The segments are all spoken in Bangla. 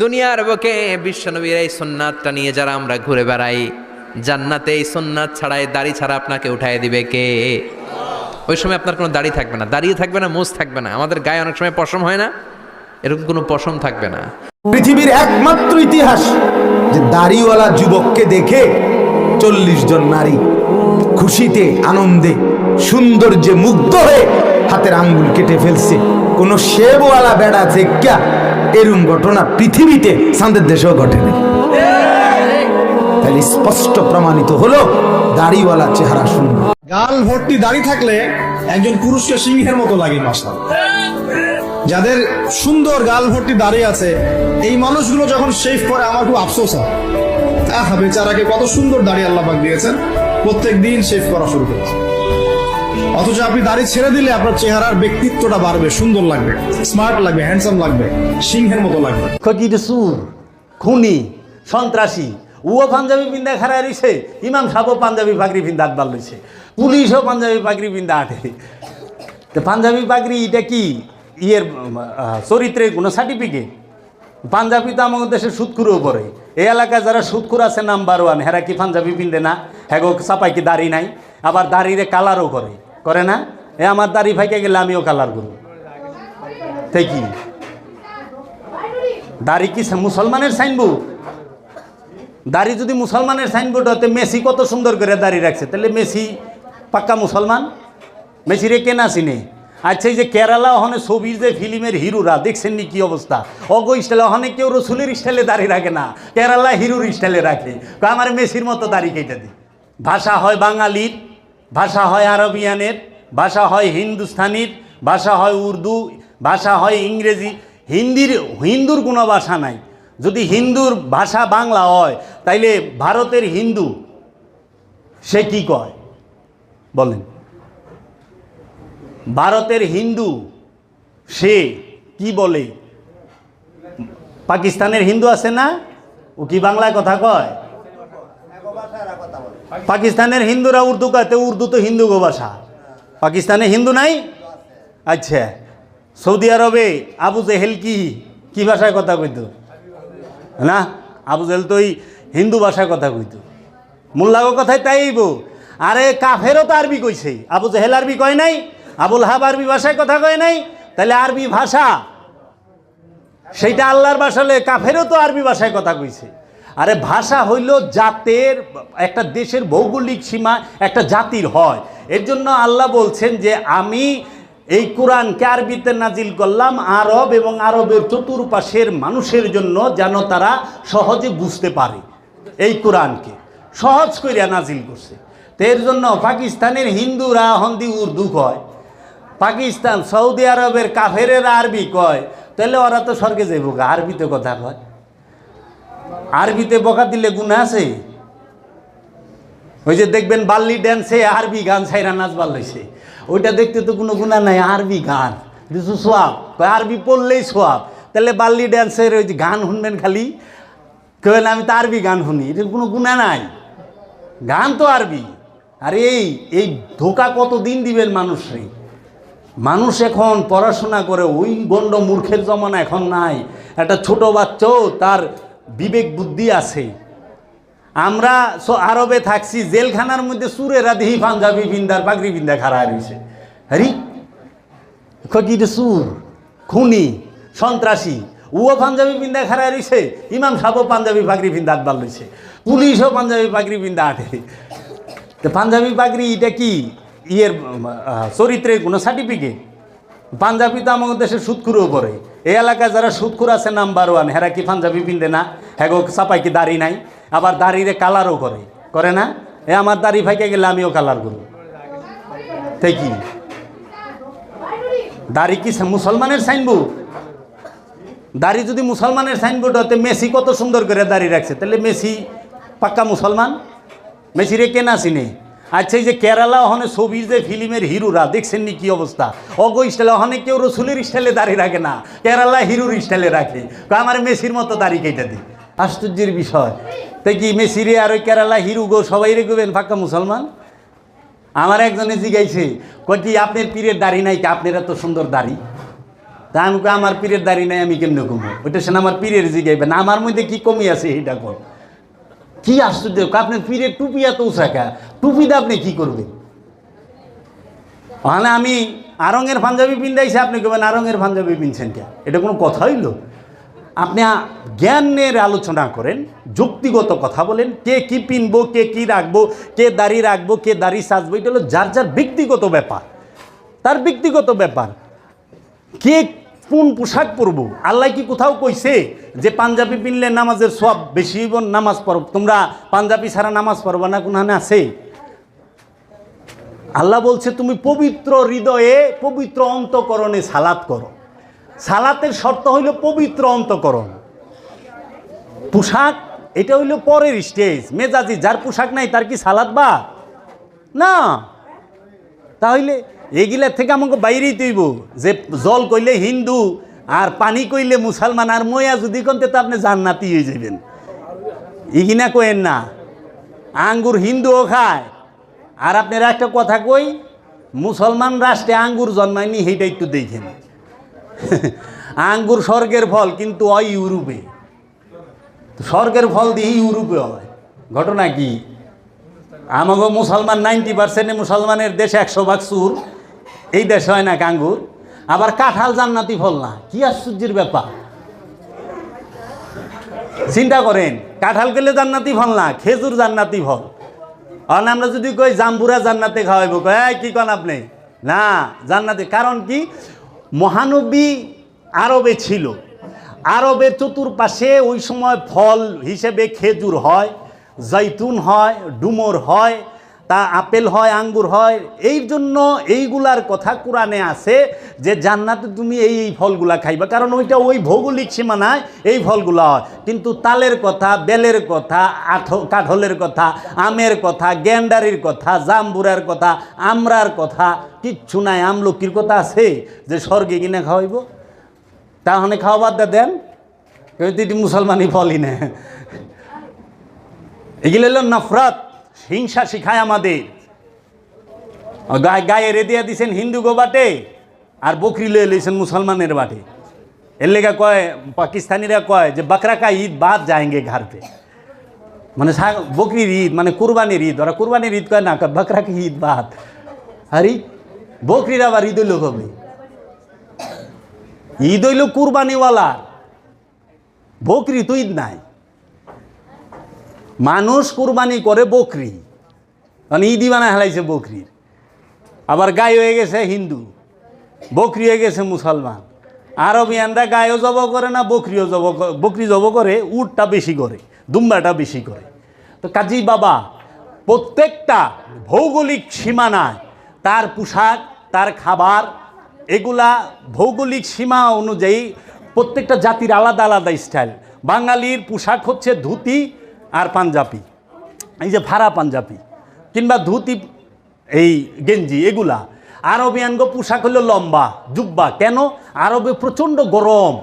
দুনিয়ার বুকে বিশ্বনবীর এই সুন্নাতটা নিয়ে যারা আমরা ঘুরে বেড়াই, জান্নাতে এই সুন্নাত ছাড়াই দাড়ি ছাড়া আপনাকে উঠাই দিবে কে? ওই সময় আপনার কোনো দাড়ি থাকবে না দাড়িয়ে থাকবে না, মোজ থাকবে না। আমাদের গায়ে অনেক সময় পশম হয় না, এরকম কোনো পশম থাকবে না। পৃথিবীর একমাত্র ইতিহাস যে দাড়িওয়ালা যুবককে দেখে চল্লিশ জন নারী খুশিতে, আনন্দে, সৌন্দর্যে মুগ্ধ হয়ে হাতের আঙ্গুল কেটে ফেলছে। কোনো শেবওয়ালা বেড়া থেকে এরম ঘটনা পৃথিবীতে সান্দের দেশেও ঘটেনি। তাহলে স্পষ্ট প্রমাণিত হলো দাড়িওয়ালা চেহারা সুন্দর। গাল ভর্তি দাড়ি থাকলে একজন পুরুষকে সিংহের মতো লাগে মাসাল যাদের সুন্দর গাল ভর্তি দাঁড়িয়ে আছে, এই মানুষগুলো যখন শেভ করে আমার খুব আফসোস হয়। আহা, বেচারাকে কত সুন্দর দাড়ি আল্লাহ দিয়েছেন। প্রত্যেক দিন শেভ করা শুরু করেছে। অথচ আপনি দাড়ি ছেড়ে দিলে আপনার চেহারার ব্যক্তিত্বটা বাড়বে, সুন্দর লাগবে স্মার্ট লাগবে হ্যান্ডসাম লাগবে, সিংহের মতো লাগবে। ফকির সুর, খুনি, সন্ত্রাসী, উও পাঞ্জাবি পিন্দা খারা রইছে, ইমাম সাহেবও পাঞ্জাবি পাগড়ি পিন্দা আটবার লইছে, পুলিশও পাঞ্জাবি পাগড়ি পিন্দা আটে। তো পাঞ্জাবি পাগড়ি এটা কি? ইয়ের চরিত্রের কোনো সার্টিফিকেট পাঞ্জাবি তো আমাদের দেশে সুৎকুরও পড়ে। এই এলাকায় যারা সুৎকুর আছে নাম্বার ওয়ান হেরা কি পাঞ্জাবি পিন্দে না? হ্যাগো চাপাই কি দাড়ি নাই? আবার দাড়িরে কালারও করে। করে না? এ আমার দাড়ি ফাইকে গেলে আমিও কালার করব। তাই কি? দাড়ি কি মুসলমানের সাইনবোর্ড? দাড়ি যদি মুসলমানের সাইনবোর্ড হতে মেসি কত সুন্দর করে দাড়ি রাখছে। তাহলে মেসি পাক্কা মুসলমান? মেসিরে কেনা চিনে আচ্ছা এই যে কেরালা ওখানে ছবির যে ফিল্মের হিরোরা, দেখছেন নি কি অবস্থা? অগ স্টাইলে ওখানে কেউ রসুলের স্টাইলে দাড়ি রাখে না। কেরালা হিরোর স্টাইলে রাখে। আমার মেসির মতো দাড়ি কেটে দিই ভাষা হয় বাঙালির। ভাষা হয় আরবিয়ানের, ভাষা হয় হিন্দুস্থানির ভাষা হয় উর্দু, ভাষা হয় ইংরেজি। হিন্দির, হিন্দুর কোনো ভাষা নাই। যদি হিন্দুর ভাষা বাংলা হয়, তাইলে ভারতের হিন্দু, সে কি কয়? বলেন। ভারতের হিন্দু, সে কি বলে? পাকিস্তানের হিন্দু আছে না? ও কি বাংলায় কথা কয়? পাকিস্তানের হিন্দুরা উর্দু কয়? তো উর্দু তো হিন্দু গো ভাষা পাকিস্তানে হিন্দু নাই? আচ্ছা। সৌদি আরবে আবু জেহেল কি? কি ভাষায় কথা কইত? না? আবু জেহেল তো ওই হিন্দু ভাষায় কথা কইতো। মোল্লাগো কথাই তাইব আরে কাফেরও তো আরবি কইছে। আবু জেহেল আরবি কয় নাই? আবুল হাব আরবি ভাষায় কথা কয় নাই? তাহলে আরবি ভাষা? সেইটা আল্লাহর ভাষা কাফেরও তো আরবি ভাষায় কথা কইছে। আরে ভাষা হইল জাতের, একটা দেশের ভৌগোলিক সীমা, একটা জাতির হয়। এর জন্য আল্লাহ বলছেন যে, আমি এই কোরআনকে আরবিতে নাজিল করলাম, আরব এবং আরবের চতুর্পাশের মানুষের জন্য যেন তারা সহজে বুঝতে পারে এই কোরআনকে। সহজ করিয়া নাজিল করছে। তো এর জন্য পাকিস্তানের হিন্দুরা, হন্দি, উর্দু কয়। পাকিস্তান, সৌদি আরবের কাফেরের আরবি কয়। তাহলে ওরা তো স্বর্গে যাইব আরবিতে কথা কয়। আরবিতে বকা দিলে গুণা আছে? ওই যে দেখবেন বাল্লি ড্যান্সে আরবি গান সাইরা নাচ বাল্লাইছে ওইটা দেখতে তো কোনো গুণা নাই, আরবি গান। কিছু সোয়াব। আরবি পড়লেই সোয়াব। তাহলে বাল্লি ড্যান্সের ওই যে গান শুনবেন খালি? কেন আমি তো আরবি গান শুনি। এটার কোনো গুণা নাই। গান তো আরবি। আর এই এই ধোকা কত দিন দিবেন মানুষরে মানুষ এখন পড়াশোনা করে, ওই গণ্ড মূর্খের জমানা এখন নাই। একটা ছোট বাচ্চাও তার বিবেক বুদ্ধি আছে। আমরা আরবে থাকছি, জেলখানার মধ্যে সুরেরা দিহি পাঞ্জাবি বিন্দার পাগড়ি বিন্দা খাড়া রয়েছে। হরি খকির সুর? খুনি, সন্ত্রাসী। উও পাঞ্জাবি বিন্দা খাড়া রয়েছে, ইমাম সাহেবও পাঞ্জাবি পাগড়ি বিন্দা আটবার লইছে পুলিশও পাঞ্জাবি পাগড়ি বিন্দা আটে। তো পাঞ্জাবি পাগড়ি এটা কি? ইয়ের চরিত্রের কোনো সার্টিফিকেট পাঞ্জাবি তো আমাদের দেশে সুৎকুরও পড়ে এই এলাকায় যারা সুৎকুর আছে নাম্বার ওয়ান হেরা কি পাঞ্জাবি পিন্দে না? হ্যাগো চাপাই কি দাড়ি নাই? আবার দাড়িরে কালারও করে। করে না? এ আমার দাড়ি ফাইকে গেলে আমিও কালার করব তাই কি? দাড়ি কি মুসলমানের সাইনবোর্ড? দাড়ি যদি মুসলমানের সাইনবোর্ড হতে মেসি কত সুন্দর করে দাড়ি রাখছে। তাহলে মেসি পাক্কা মুসলমান? মেসিরে কেনা চিনে? আচ্ছা এই যে কেরালা ওখানে ছবির যে ফিল্মের হিরোরা, দেখছেন নি কি অবস্থা? অগ স্টাইলে ওখানে কেউ রসুলের স্টাইলে দাঁড়িয়ে রাখে না, কেরালা হিরোর স্টাইলে রাখে। আমার মেসির মতো দাড়ি কেটে দিই আশ্চর্যের বিষয়। তাই কি মেসিরে আর ওই কেরালা হিরু গো সবাই রেখবেন পাক্কা মুসলমান? আমার একজনে জিগাইছে, কয় কি আপনার পীরের দাড়ি নাই কি? আপনার এত সুন্দর দাড়ি। তা আমি আমার পীরের দাড়ি নাই, আমি কেমনে কমবো? ওইটা সে আমার পীরের জিগাইবে না। আমার মধ্যে কি কমি আছে এইটা কর। কি আশ্চর্য আপনার পীরের টুপি এত উঁচাকা টুপিতে আপনি কি করবেন? মানে আমি আরঙের পাঞ্জাবি পিন্দাইছি আপনি কেবেন আরঙের পাঞ্জাবি পিনছেন কে? এটা কোনো কথা হইল আপনি জ্ঞানের আলোচনা করেন, যুক্তিগত কথা বলেন, কে কি পিনবো, কে কি রাখব, কে দাড়ি রাখব, কে দাড়ি সাজবো, এটা হলো যার যার ব্যক্তিগত ব্যাপার। তার ব্যক্তিগত ব্যাপার। কে কোন পোশাক পরবো? আল্লাহ কি কোথাও কইছে যে পাঞ্জাবি পিনলে নামাজের সব বেশি নামাজ পড়ব? তোমরা পাঞ্জাবি ছাড়া নামাজ পড়বা না কোনখানে আছে? আল্লাহ বলছে, তুমি পবিত্র হৃদয়ে পবিত্র অন্তকরণে সালাত করো। সালাতের শর্ত হইল পবিত্র অন্তকরণ। পোশাক, এটা হইল পরের স্টেজ। মেজাজি, যার পোশাক নাই, তার কি সালাদ বা? না। তাহলে এগুলার থেকে আমাকে বাইরেই তৈব যে জল কইলে হিন্দু, আর পানি কইলে মুসলমান, আর ময়া যদি কনতে তো আপনি জান্নাতি হয়ে যাবেন ইগিনা কইেন না। আঙ্গুর হিন্দুও খায়। আর আপনারা একটা কথা কই, মুসলমান রাষ্ট্রে আঙ্গুর জন্মায়নি, সেইটা একটু দেখেন। আঙ্গুর স্বর্গের ফল কিন্তু হয় ইউরোপে। স্বর্গের ফল দিয়ে ইউরোপে হয়। ঘটনা কি? আমাকে মুসলমান নাইনটি পার্সেন্টে মুসলমানের দেশে একশো ভাগ সুর এই দেশে হয় না কাঙ্গুর। আবার কাঁঠাল জান্নাতি ফল না। কি আশ্চর্যের ব্যাপার। চিন্তা করেন, কাঁঠাল গেলে জান্নাতি ফল না, খেজুর জান্নাতি ফল। আর আমরা যদি কই জাম্বুরা জান্নাতে খাওয়াইব কয় "এই, কি কন আপনি? না জান্নাতে কারণ কি? মহানবী আরবে ছিল। আরবের চতুর্পাশে ওই সময় ফল হিসেবে খেজুর হয় জৈতুন হয় ডুমর হয় তা আপেল হয়, আঙ্গুর হয়, এই জন্য এইগুলার কথা কোরআনে আছে যে জান্নাতে তুমি এই এই ফলগুলা খাইবা। কারণ ওইটা ওই ভৌগোলিক সীমানায় এই ফলগুলা হয়। কিন্তু তালের কথা, বেলের কথা আঠ কাঠলের কথা, আমের কথা, গ্যান্ডারির কথা, জাম্বুরার কথা, আমরার কথা, কিচ্ছু নাই। আমলকির কথা আছে যে স্বর্গে কিনে খাওয়াইব। তাহলে খাওয়া বাদ দে, দেন। এটি মুসলমানই ফলই না এগুলো হলো নফরত। হিংসা শিখায় আমাদের। গায়ে রেদিয়া দিছেন হিন্দু গো বাটে আর বকরি লয়ে লইছেন মুসলমানের বাটে। এর লেগা কয়, পাকিস্তানিরা কয় যে বকরা কা ঈদ বাদ যাएंगे ঘর পে মানে বকরির ঈদ মানে কুরবানির ঈদ। ওরা কুরবানির ঈদ কয় না বকরা কি ঈদ বাদ। আরে, বকরির আবার ঈদ হইল কবে? ঈদ হইল কুরবানিওয়ালা বকরি তো ঈদ নাই। মানুষ কুরবানি করে বকরি। মানে ঈদি বানায় হেলাইছে বকরির। আবার গায়ে হয়ে গেছে হিন্দু, বকরি হয়ে গেছে মুসলমান। আরবিয়ানরা গায়েও জব করে না, বকরিও জব বকরি জব করে, উটটা বেশি করে, দুম্বাটা বেশি করে। তো কাজী বাবা, প্রত্যেকটা ভৌগোলিক সীমানায় তার পোশাক, তার খাবার, এগুলা ভৌগোলিক সীমা অনুযায়ী প্রত্যেকটা জাতির আলাদা আলাদা স্টাইল। বাঙালির পোশাক হচ্ছে ধুতি আর পাঞ্জাবি। এই যে ভাড়া পাঞ্জাবি কিংবা ধুতি, এই গেঞ্জি, এগুলা। আরবিয়ান গো পোশাক হলো লম্বা, জুব্বা। কেন? আরবে প্রচণ্ড গরম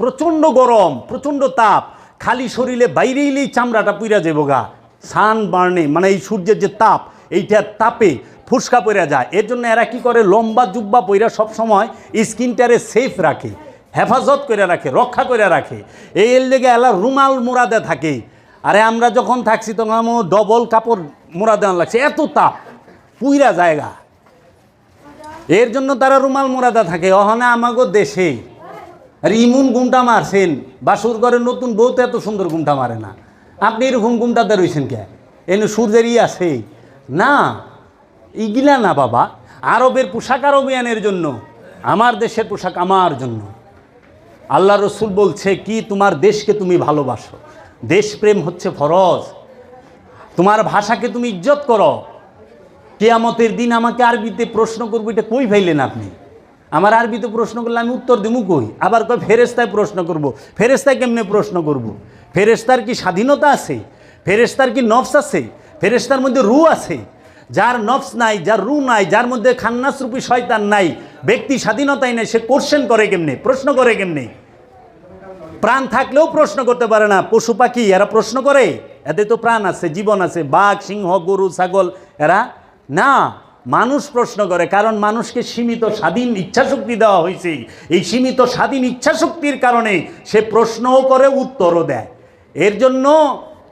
প্রচণ্ড গরম, প্রচণ্ড তাপ। খালি শরীরে বাইরে এলেই চামড়াটা পুইরা যাব গা। সান বার্নে মানে এই সূর্যের যে তাপ এইটার তাপে ফুসকা পইরা যায়। এর জন্য এরা কি করে? লম্বা জুব্বা পইরা সবসময় স্কিনটারে সেফ রাখে, হেফাজত করে রাখে, রক্ষা করে রাখে। এই এর লেগে এলা রুমাল মোড়াদে থাকে। আরে আমরা যখন থাকছি, তখন আমার ডবল কাপড় মোড়া দেওয়া লাগছে। এত তাপ, পুইরা জায়গা। এর জন্য তারা রুমাল মোড়াদা থাকে। অহনে আমাগো দেশে। আর ইমুন গুমটা মারছেন। বাসুর ঘরে নতুন বউ তো এত সুন্দর গুমটা মারে না। আপনি এরকম গুমটাতে রয়েছেন কে? এনে সূর্যের ই আছে। না ইগিলা না বাবা। আরবের পোশাক আরবিয়ানের জন্য। আমার দেশের পোশাক আমার জন্য। আল্লাহ রসুল বলছে, কি তোমার দেশকে তুমি ভালোবাসো? দেশপ্রেম হচ্ছে ফরজ। তোমার ভাষাকে তুমি ইজ্জত করো। কেয়ামতের দিন আমাকে আরবিতে প্রশ্ন করব, এটা কই ফাইলেন আপনি? আমার আরবিতে প্রশ্ন করলে আমি উত্তর দেবো কই? আবার কয় ফেরেস্তায় প্রশ্ন করব। ফেরেস্তায় কেমনে প্রশ্ন করব? ফেরেস্তার কি স্বাধীনতা আছে? ফেরেস্তার কি নফস আছে? ফেরেস্তার মধ্যে রু আছে? যার নফস নাই, যার রু নাই, যার মধ্যে খান্নাসরূপী শয়তান নাই, ব্যক্তি স্বাধীনতাই নাই, সে কোশ্চেন করে কেমনে? প্রশ্ন করে কেমনে? প্রাণ থাকলেও প্রশ্ন করতে পারে না। পশু পাখি, এরা প্রশ্ন করে। এদের তো প্রাণ আছে, জীবন আছে। বাঘ, সিংহ, গরু, ছাগল, এরা না। মানুষ প্রশ্ন করে, কারণ মানুষকে সীমিত স্বাধীন ইচ্ছাশক্তি দেওয়া হয়েছে। এই সীমিত স্বাধীন ইচ্ছাশক্তির কারণে সে প্রশ্নও করে, উত্তরও দেয়। এর জন্য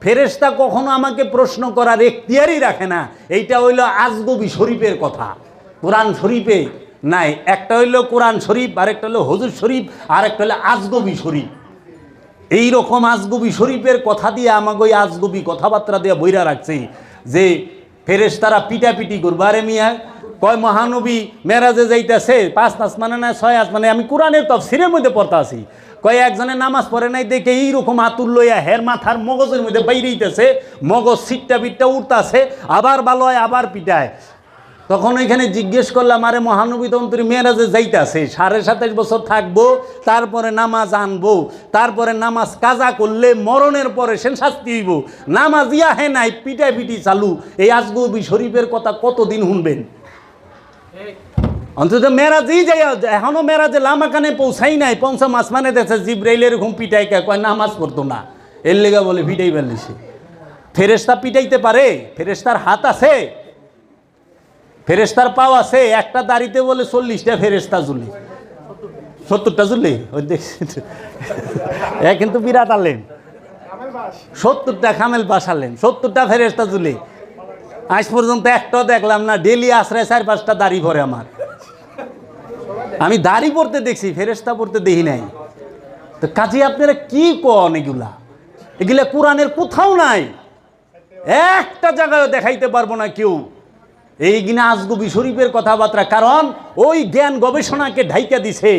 ফেরেশতা কখনো আমাকে প্রশ্ন করার এখতিয়ারই রাখে না। এইটা হইল আজগবি শরীফের কথা। কোরআন শরীফে নাই। একটা হইল কোরআন শরীফ, আরেকটা হলো হজুর শরীফ আর একটা হলো আজগবি শরীফ। এই রকম আজগবি শরীফের কথা দিয়ে আমাকে ওই আজগবি কথাবার্তা দিয়ে বইরা রাখছে যে ফেরেস তারা পিটাপিটি করব। আরে মিয়া, কয় মহানবী মেরাজে যাইতেছে, পাঁচ পাঁচ মানে না ছয় আস মানে আমি কোরআনের তফসিরের মধ্যে পড়তে আছি। কয় একজনে নামাজ পড়ে নাই দেখে এইরকম আতুর লইয়া হের মাথার মগজের মধ্যে বাইরেইতেছে মগজ সিটটা বিটটা উঠতাছে আবার ভালো হয় আবার পিটায়। তখন ওইখানে জিজ্ঞেস করলাম, আরে মহানবী তুমি মেয়েরাজে যাইতাছে, সাড়ে সাতাশ বছর থাকব, তারপরে নামাজ আনব, তারপরে নামাজ কাজা করলে মরণের পরে সে শাস্তি হইব। নামাজ ইয়া হে নাই পিটাই পিটি চালু। এই আজগবি শরীফের কথা কতদিন শুনবেন? অন্তত মেরাজই যাই, এখনও মেরাজে লামাকানে পৌঁছাই নাই, পঞ্চম আসমানে দেখছে জিব্রাইল এরকম পিটাই কে, কয় নামাজ পড়তো না। এর লেগা বলে পিটাই ফেলিছে ফেরেস্তা পিটাইতে পারে ফেরেস্তার হাত আছে ফেরেস্তার পাও আছে, একটা দাড়িতে বলে চল্লিশটা ফেরেস্তা জুলি সত্তরটা জুলি ওই এ কিন্তু বিরাট আলেন সত্তরটা খামেল পাশ আলেন সত্তরটা ফেরেস্তা জুলি আজ পর্যন্ত একটাও দেখলাম না ডেলি আশ্রয় চার পাঁচটা দাড়ি ভরে আমার। আমি দাড়ি পড়তে দেখছি ফেরেস্তা পড়তে দেখি নাই। তো কাজে, আপনারা কি কন এগুলা? এগুলা কোরআনের কোথাও নাই। একটা জায়গায় দেখাইতে পারব না কেউ। এই কিনা আজগুবি শরীফের কথাবার্তা, কারণ ওই জ্ঞান গবেষণাকে ঢাইকা দিছে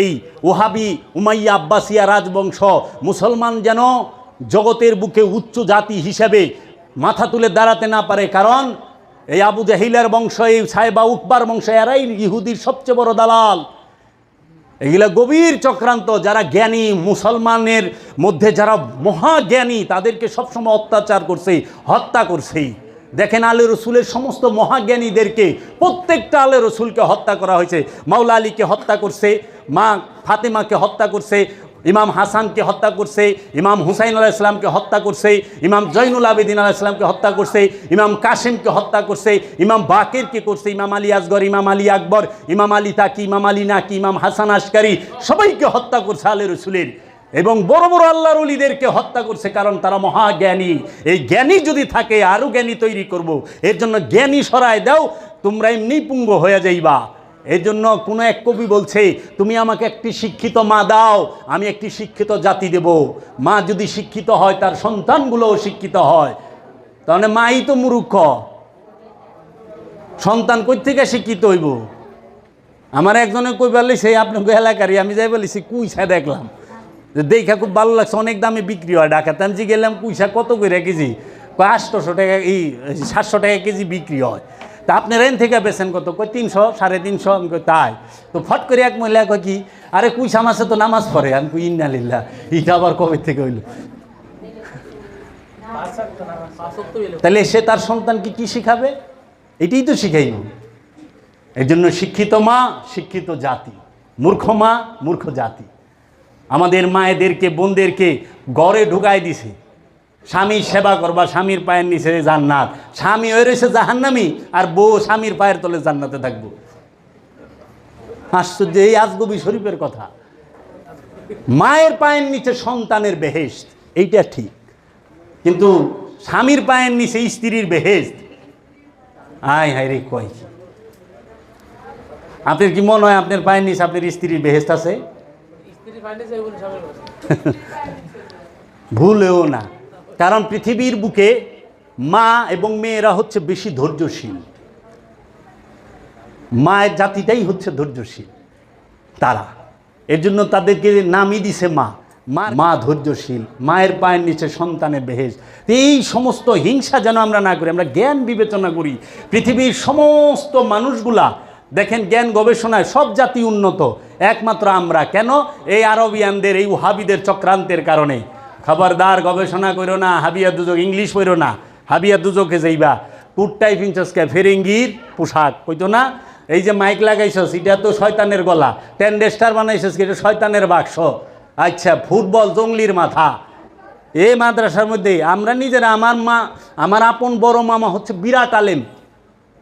এই ওহাবি উমাইয়া আব্বাসিয়া রাজবংশ। মুসলমান যেন জগতের বুকে উচ্চ জাতি হিসেবে মাথা তুলে দাঁড়াতে না পারে, কারণ এই আবু জাহিলের বংশ, এই সাহেবা উকবার বংশ, এরাই ইহুদির সবচেয়ে বড় দালাল। এগুলা গভীর চক্রান্ত, যারা জ্ঞানী, মুসলমানের মধ্যে যারা মহাজ্ঞানী, তাদেরকে সবসময় অত্যাচার করছে, হত্যা করছে। দেখেন আলে রসুলের সমস্ত মহাজ্ঞানীদেরকে, প্রত্যেকটা আলে রসুলকে হত্যা করা হয়েছে। মাওলা আলীকে হত্যা করছে, মা ফাতেমাকে হত্যা করছে, ইমাম হাসানকে হত্যা করছে, ইমাম হুসাইন আলাহ ইসলামকে হত্যা করছে, ইমাম জৈনুল আবেদিন আলাহ ইসলামকে হত্যা করছে, ইমাম কাসিমকে হত্যা করছে, ইমাম বাকেরকে করছে, ইমাম আলী আসগর, ইমাম আলী আকবর, ইমাম আলী তাকি, ইমাম আলী নাকি, ইমাম হাসান আসকারি সবাইকে হত্যা করছে আলে রসুলের। এবং বড় বড় আল্লাহর অলিদেরকে হত্যা করছে কারণ তারা মহাজ্ঞানী। এই জ্ঞানী যদি থাকে আরও জ্ঞানী তৈরি করব। এর জন্য জ্ঞানী সরায় দাও, তোমরা এমনি পুঙ্গ হয়ে যাইবা। এর জন্য কোনো এক কবি বলছে, তুমি আমাকে একটি শিক্ষিত মা দাও, আমি একটি শিক্ষিত জাতি দেব। মা যদি শিক্ষিত হয়, তার সন্তানগুলোও শিক্ষিত হয়। তাহলে মাই তো মূর্খ। সন্তান কই থেকে শিক্ষিত হইব? আমার একজনে কই বললি সেই আপনাকে এলাকারই, আমি যাই বলেছি কুইসা দেখলাম। যে দেখা খুব ভালো লাগছে, অনেক দামে বিক্রি হয় ঢাকাতে। আমি গেলাম কুইসা কত করে কেজি? আটশোশো টাকা, এই সাতশো টাকা কেজি বিক্রি হয়। তা আপনি রেন থেকে বেছেন কত? কই তিনশো, সাড়ে তিনশো? আমি কই, তাই। তো ফট করে এক মহিলা কয় কি, আরে কুইসা মাসে তো নামাজ পড়ে। আমি কই ইন্নালিল্লা ইটা আবার কবে থেকে হইল? তাহলে সে তার সন্তানকে কি শিখাবে? এটাই তো শিখাইব। এই জন্য শিক্ষিত মা, শিক্ষিত জাতি। মূর্খ মা, মূর্খ জাতি। আমাদের মায়েদেরকে, বোনদেরকে গড়ে ঢুকাই দিছে। স্বামীর সেবা করবা, স্বামীর পায়ের নিচে জান্নাত। স্বামী হয়ে রয়েছে জাহান্নামি, আর বউ স্বামীর পায়ের তলে জান্নাতে থাকব। আশ্চর্য, এই আজগবি শরীফের কথা। মায়ের পায়ের নিচে সন্তানের বেহেস্ত এইটা ঠিক। কিন্তু স্বামীর পায়ের নিচে স্ত্রীর বেহেস্ত আয় হায় রে, কয় আপনার কি মনে হয় আপনার পায়ের নিচে আপনার স্ত্রীর বেহেস্ত আছে? ভুলেও না। কারণ পৃথিবীর বুকে মা এবং মেয়েরা হচ্ছে বেশি ধৈর্যশীল। মায়ের জাতিটাই হচ্ছে ধৈর্যশীল। তারা। এর জন্য তাদেরকে নামই দিছে মা। মা মা ধৈর্যশীল মায়ের পায়ের নিচে সন্তানের বেহেজ এই সমস্ত হিংসা যেন আমরা না করি আমরা জ্ঞান বিবেচনা করি। পৃথিবীর সমস্ত মানুষগুলা দেখেন জ্ঞান গবেষণায় সব জাতি উন্নত, একমাত্র আমরা। কেন? এই আরবিয়ানদের, এই ওহাবিদের চক্রান্তের কারণে। খবরদার গবেষণা করো না, হাবিয়া দুজক ইংলিশ পড়ো না, হাবিয়া দুজকে যাইবা। কুটটাই ফিনচসকে ফেরেঙ্গির পোশাক কইতো না? এই যে মাইক লাগাইছস, এটা তো শয়তানের গলা। টেন্ডেস্টার বানাইছস এটা শয়তানের বাক্স। আচ্ছা ফুটবল জঙ্গলির মাথা। এই মাদ্রাসার মধ্যে আমরা নিজেরা, আমার মা, আমার আপন বড় মামা হচ্ছে বিরাট আলেম।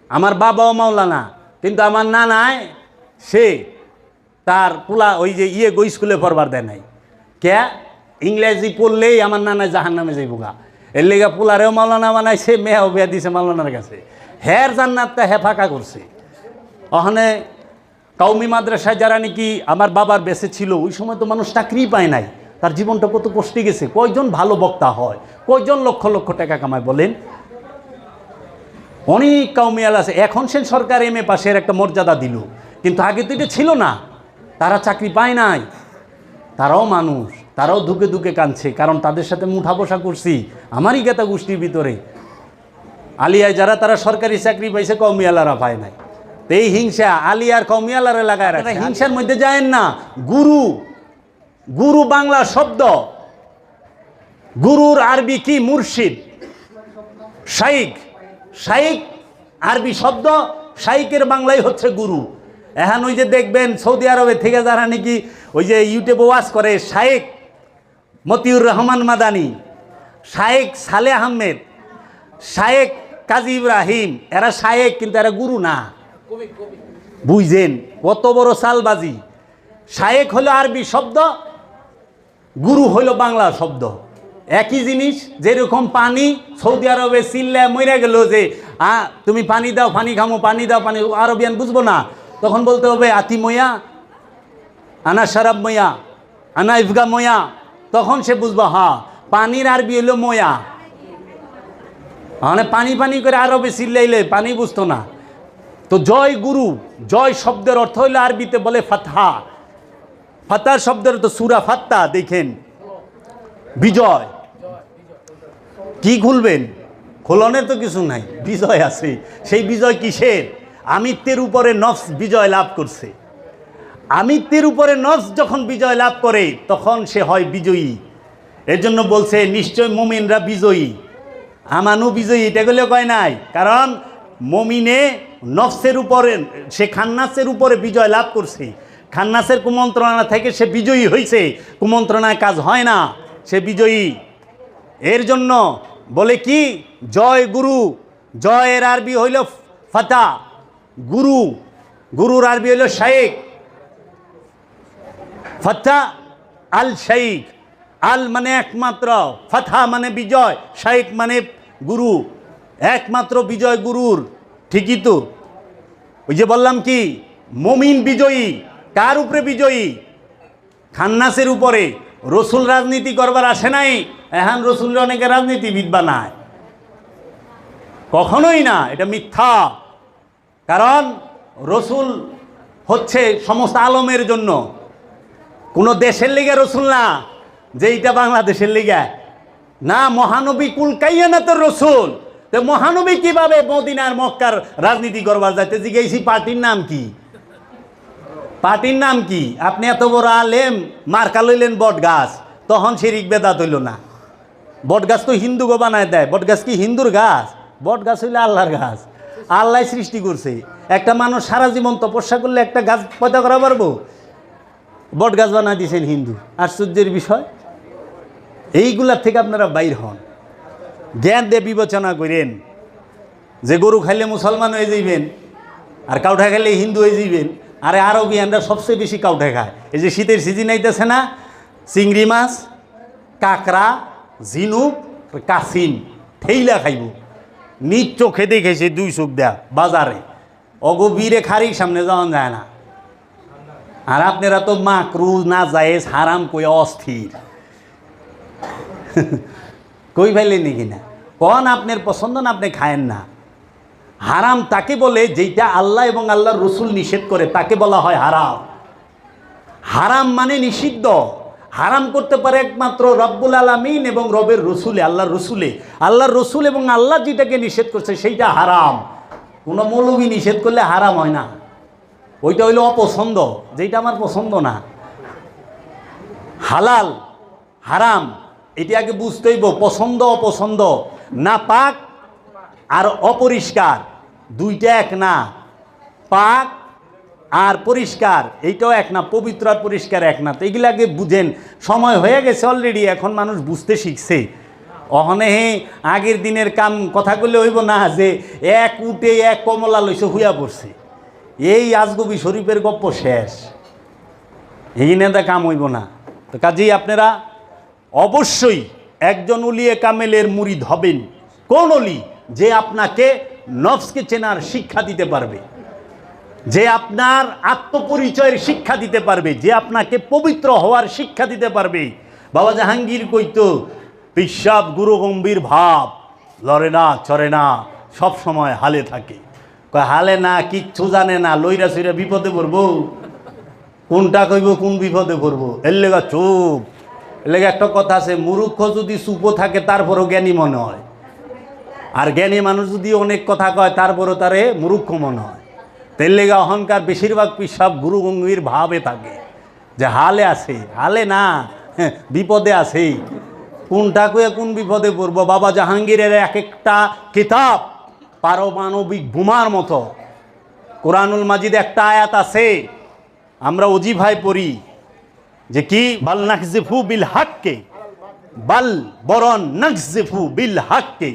আমার বাবাও মাওলানা। কিন্তু আমার নানায় সে তার পোলা ওই যে ইয়ে গো স্কুলে পড়বার দেয় নাই। কে? ইংরেজি পড়লেই আমার নানা জাহান নামে যাইব গা। এর লেগে পোলারেও মাওলানা সে মেয়েও বিয়া দিছে মাওলানার কাছে। হের জান্নাতটা হে ফাঁকা করছে। ওখানে কাউমি মাদ্রাসায় যারা নাকি আমার বাবার বেঁচে ছিল, ওই সময় তো মানুষ চাকরি পায় নাই। তার জীবনটা কত কষ্টে গেছে। কয়জন ভালো বক্তা হয়? কয়জন লক্ষ লক্ষ টাকা কামায় বলেন? অনেক কাউমিয়াল আছে এখন সে সরকার এম এ পাশের একটা মর্যাদা দিল। কিন্তু আগে তো এটা ছিল না। তারা চাকরি পায় নাই। তারাও মানুষ। তারাও ধুকে ধুকে কাঁদছে। কারণ তাদের সাথে মুঠা বসা করছি। আমারই গেতা গোষ্ঠীর ভিতরে। আলিয়ায় যারা তারা সরকারি চাকরি পাইছে কৌমিয়ালারা পায় নাই। তো এই হিংসা আলিয়ার কৌমিয়ালারে লাগায় রাখে হিংসার মধ্যে যায়েন না। গুরু। গুরু বাংলা শব্দ। গুরুর আরবি কি? মুর্শিদ। শাইক শাইক আরবি শব্দ শাইকের বাংলায় হচ্ছে গুরু। এখন ওই যে দেখবেন সৌদি আরবে থেকে যারা নাকি ওই যে ইউটিউবে ওয়াজ করে শাইক মতিউর রহমান মাদানি শায়েক সালে আহমেদ শায়েক কাজী ইব্রাহিম, এরা শায়েক কিন্তু এরা গুরু না। বুঝছেন কত বড় সালবাজি শায়েক হলো আরবি শব্দ, গুরু হইল বাংলা শব্দ। একই জিনিস, যেরকম পানি, সৌদি আরবে চিল্লা মরে গেল যে, আ, তুমি পানি দাও, পানি খামো পানি দাও, পানি আরবিয়ান বুঝব না। তখন বলতে হবে, আতি ময়া আনা শরাব ময়া আনা ইফগা ময়া তখন সে বুঝব, হা, পানির আরবি হইল ময়া মানে পানি পানি করে আরবে চিল্লাইলে পানি বুঝতো না। তো জয় গুরু, জয় শব্দের অর্থ হইল আরবিতে বলে ফাতহা। ফাতার শব্দের তো সুরা ফাত্তা দেখেন। বিজয়। কি খুলবেন? খোলনের তো কিছু নাই, বিজয় আছে। সেই বিজয় কিসের? আমিত্বের উপরে নফস বিজয় লাভ করছে। আমিত্বের উপরে নফস যখন বিজয় লাভ করে, তখন সে হয় বিজয়ী। এর জন্য বলছে, নিশ্চয় মুমিনরা বিজয়ী। আমানু বিজয়ী, এটা গুলো কয় নাই? কারণ মমিনে নফসের উপরে, সে খান্নাসের উপরে বিজয় লাভ করছে। খান্নাসের কুমন্ত্রণা থেকে সে বিজয়ী হয়েছে কুমন্ত্রণায় কাজ হয় না, সে বিজয়ী। এর জন্য বলে কি? জয় গুরু, জয়ের আরবি হইল ফাতা, গুরু, গুরুর আরবি হইল শাইক ফাতা আল শাইক আল মানে একমাত্র ফাথা মানে বিজয় শাইক মানে গুরু, একমাত্র বিজয় গুরুর, ঠিকই তো? ওই যে বললাম কি, মমিন বিজয়ী, কার উপরে বিজয়ী? খান্নাসের উপরে। রসুল রাজনীতি করবার আসে নাই এখন রসুলের অনেকে রাজনীতিবিদ বানায়। কখনোই না, এটা মিথ্যা। কারণ রসুল হচ্ছে সমস্ত আলমের জন্য। কোনো দেশের লিগে রসুল না যে এইটা বাংলাদেশের লিগে। না, মহানবী কুল কাইয়ানা তো রসুল। তো মহানবী কীভাবে মদিনার মক্কার রাজনীতি করবার যাইতে জিজ্ঞেসি পার্টির নাম কি? পার্টির নাম কি? আপনি এত বড় আলেম, মার্কা লইলেন বট গাছ তখন শিরিক বেদাত হইল না। বট গাছ তো হিন্দু গো বানায় দেয়। বট গাছ কি হিন্দুর গাছ? বট গাছ হইলে আল্লাহর গাছ। আল্লাহ সৃষ্টি করছে। একটা মানুষ সারা জীবন তপস্যা করলে একটা গাছ পয়দা করা পারব? বট গাছ বানায় দিয়েছেন হিন্দু। আশ্চর্যের বিষয়। এইগুলার থেকে আপনারা বাইর হন। জ্ঞান দিয়ে বিবেচনা করেন। যে গরু খাইলে মুসলমান হয়ে যাইবেন, আর কাউঠা খাইলে হিন্দু হয়ে যাইবেন আরে আরবিয়ানরা সবচেয়ে বেশি কাউঠা খায় এই যে শীতের সিজন আইতেছে না, চিংড়ি মাছ, কাঁকড়া, ঝিনুক কাসিম ঠেইলা খাইব। নিজ চোখে দেখেছে দুই চোখ দেয়া, বাজারে। অগভীরে খারিক সামনে যাওয়া যায় না। আর আপনারা তো মাকরু না যায় হারাম কই অস্থির। কই ফেলেন নাকি না? কন আপনার পছন্দ না, আপনি খায়েন না। হারাম তাকে বলে যেটা আল্লাহ এবং আল্লাহর রসুল নিষেধ করে, তাকে বলা হয় হারাম। হারাম মানে নিষিদ্ধ। হারাম করতে পারে একমাত্র রব্বুল আলমিন এবং রবের রসুলে, আল্লাহর রসুলে। আল্লাহর রসুল এবং আল্লাহ যেটাকে নিষেধ করছে সেইটা হারাম। কোনো মৌলবী নিষেধ করলে হারাম হয় না। ওইটা হইল অপছন্দ যেটা আমার পছন্দ না। হালাল, হারাম, এটি আগে বুঝতেইব পছন্দ, অপছন্দ। না পাক আর অপরিষ্কার, দুইটা এক না। পাক আর পরিষ্কার, এইটাও এক না, পবিত্র আর পরিষ্কার এক না। তো এগুলো আগে বুঝেন, সময় হয়ে গেছে অলরেডি এখন মানুষ বুঝতে শিখছে। অহনে হে, আগের দিনের কাম কথা কইলে হইব না যে এক উঠে এক কমলা লইছে, হুইয়া পড়ছে। এই আজগবি শরীফের গপ্প শেষ। এই নেতা কাম হইব না। তো কাজেই আপনারা অবশ্যই একজন উলিয়ে কামেলের মুরিদ হবেন। কোন অলি যে আপনাকে নফসকে চেনার শিক্ষা দিতে পারবে, যে আপনার আত্মপরিচয়ের শিক্ষা দিতে পারবে, যে আপনাকে পবিত্র হওয়ার শিক্ষা দিতে পারবে। বাবা জাহাঙ্গীর কইতো পিসাব গুরু গম্ভীর ভাব, লড়ে না, চড়ে না, সব সময় হালে থাকে। কয়, হালে না, কিচ্ছু জানে না, লইরা সইরা বিপদে পড়ব। কোনটা কইব, কোন বিপদে পড়ব? এর লেগা চুপ। এর লেগে একটা কথা আছে, মুরুক্ষ যদি চুপও থাকে, তারপরও জ্ঞানী মনে হয়। আর জ্ঞানী মানুষ যদি অনেক কথা কয় তারপরও তারে মুরুক্ষ মনে হয়। তেল লেগে অহংকার বেশিরভাগ পিসাব গুরু গঙ্গির ভাবে থাকে যে হালে আছে হালে না হ্যাঁ, বিপদে আছে কোনটা কয়ে কোন বিপদে পড়ব? বাবা জাহাঙ্গীরের এক একটা কিতাব পারমাণবিক বোমার মতো। কোরআনুল মাজিদ একটা আয়াত আছে আমরা অজি ভাই পড়ি যে কি? বাল নাকজিফু বিল হাক্কে বাল বরণ নাকজিফু বিল হাক্কে।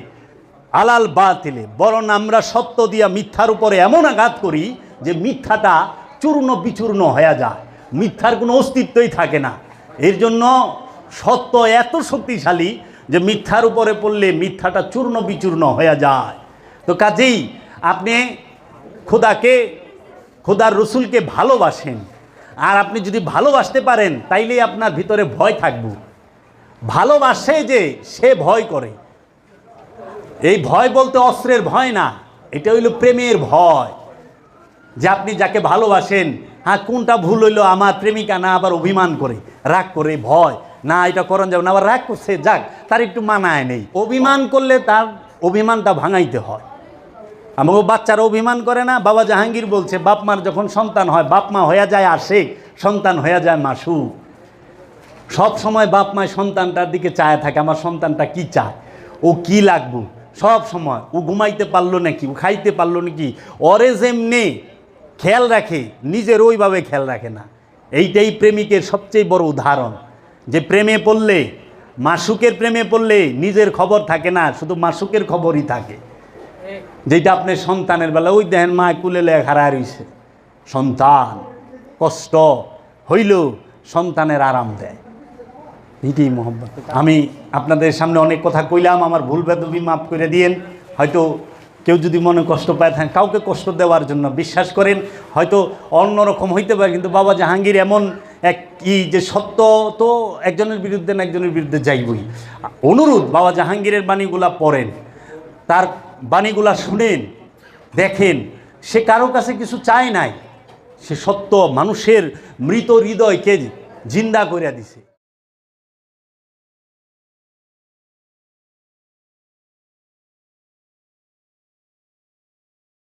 আলাল বাতিলে, বরং আমরা সত্য দিয়া মিথ্যার উপরে এমন আঘাত করি যে মিথ্যাটা চূর্ণ বিচূর্ণ হয়ে যায়। মিথ্যার কোনো অস্তিত্বই থাকে না। এর জন্য সত্য এত শক্তিশালী যে মিথ্যার উপরে পড়লে মিথ্যাটা চূর্ণ বিচূর্ণ হয়ে যায়। তো কাজেই আপনি খোদাকে, খোদার রসুলকে ভালোবাসেন। আর আপনি যদি ভালোবাসতে পারেন, তাইলেই আপনার ভিতরে ভয় থাকবে। ভালোবাসে যে, সে ভয় করে। এই ভয় বলতে অস্ত্রের ভয় না, এটা হইল প্রেমের ভয়। যে আপনি যাকে ভালোবাসেন হ্যাঁ কোনটা ভুল হইল আমার প্রেমিকা না আবার অভিমান করে, রাগ করে, ভয়, না, এটা করণ যাবে না, আবার রাগ করছে, যাক, তার একটু মানায় নেই। অভিমান করলে তার অভিমানটা ভাঙাইতে হয়। আমাকে বাচ্চারা অভিমান করে না, বাবা জাহাঙ্গীর বলছে, বাপ মার যখন সন্তান হয়, বাপ মা হয়ে যায় আশেক, সন্তান হয়ে যায় মাসু সব সময় বাপ মায় সন্তানটার দিকে চায় থাকে, আমার সন্তানটা কি চায়? ও কি লাগবো? সব সময়। ও ঘুমাইতে পারল নাকি? ও খাইতে পারল নাকি? অরে যেমনি খেয়াল রাখে, নিজের ওইভাবে খেয়াল রাখে না। এইটাই প্রেমিকের সবচেয়ে বড় উদাহরণ। যে প্রেমে পড়লে, মাসুকের প্রেমে পড়লে নিজের খবর থাকে না, শুধু মাসুকের খবরই থাকে। যেটা আপনার সন্তানের বেলা, ওই দেখেন মা কুলে লেখ হারায় রইছে। সন্তান, কষ্ট হইল সন্তানের আরাম দেয়। এটাই মোহব্বত। আমি আপনাদের সামনে অনেক কথা কইলাম, আমার ভুল বেদবি মাফ করে দিয়েন। হয়তো কেউ যদি মনে কষ্ট পায় থাকেন, কাউকে কষ্ট দেওয়ার জন্য বিশ্বাস করেন। হয়তো অন্যরকম হইতে পারে, কিন্তু বাবা জাহাঙ্গীর এমন এক কি যে সত্য তো একজনের বিরুদ্ধে না একজনের বিরুদ্ধে যাইবই। অনুরোধ, বাবা জাহাঙ্গীরের বাণীগুলা পড়েন, তার বাণীগুলা শুনেন, দেখেন। সে কারও কাছে কিছু চায় নাই, সে সত্য মানুষের মৃত হৃদয়কে জিন্দা করে দিছে।